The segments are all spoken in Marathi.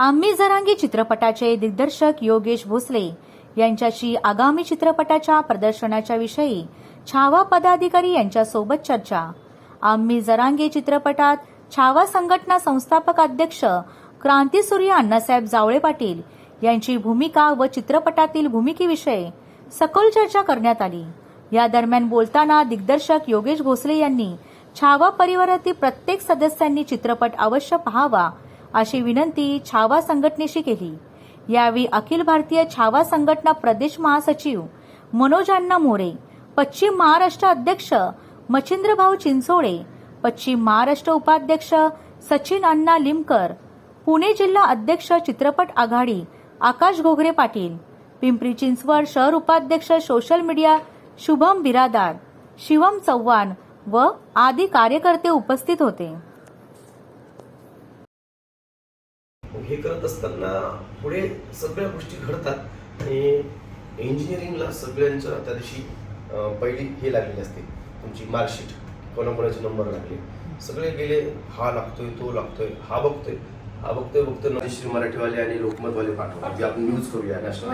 आम्ही जरांगी चित्रपटाचे दिग्दर्शक योगेश भोसले यांच्याशी आगामी चित्रपटाच्या प्रदर्शनाच्या विषयी छावा पदाधिकारी यांच्यासोबत चर्चा. आम्ही जरांगे चित्रपटात छावा संघटना संस्थापक अध्यक्ष क्रांतीसूर्य अण्णासाहेब जावळे पाटील यांची भूमिका व चित्रपटातील भूमिकेविषयी सखोल चर्चा करण्यात आली. या दरम्यान बोलताना दिग्दर्शक योगेश भोसले यांनी छावा परिवारातील प्रत्येक सदस्यांनी चित्रपट अवश्य पाहावा अशी विनंती छावा संघटनेशी केली. यावेळी अखिल भारतीय छावा संघटना प्रदेश महासचिव मनोज अण्णा मोरे पश्चिम महाराष्ट्र अध्यक्ष मच्छिंद्रभाऊ चिंचोळे पश्चिम महाराष्ट्र उपाध्यक्ष सचिन अण्णा लिमकर पुणे जिल्हा अध्यक्ष चित्रपट आघाडी आकाश घोगरे पाटील पिंपरी चिंचवड शहर उपाध्यक्ष सोशल मीडिया शुभम बिरादार शिवम चव्हाण व आदी कार्यकर्ते उपस्थित होते. हे करत असताना पुढे सगळ्या गोष्टी घडतात आणि इंजिनिअरिंगला सगळ्यांच्या त्या दिवशी पहिली हे लागलेली असते. तुमची मार्कशीट कोणाकोणाचे नंबर लागले. सगळे गेले हा लागतोय तो लागतोय हा बघतोय. हा बघतोय बघतोय. नरेश्री मराठीवाले आणि लोकमतवाले पाठवतात जे आपण न्यूज करूया नॅशनल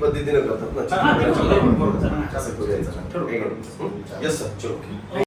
पद्धतीने करतात. ना.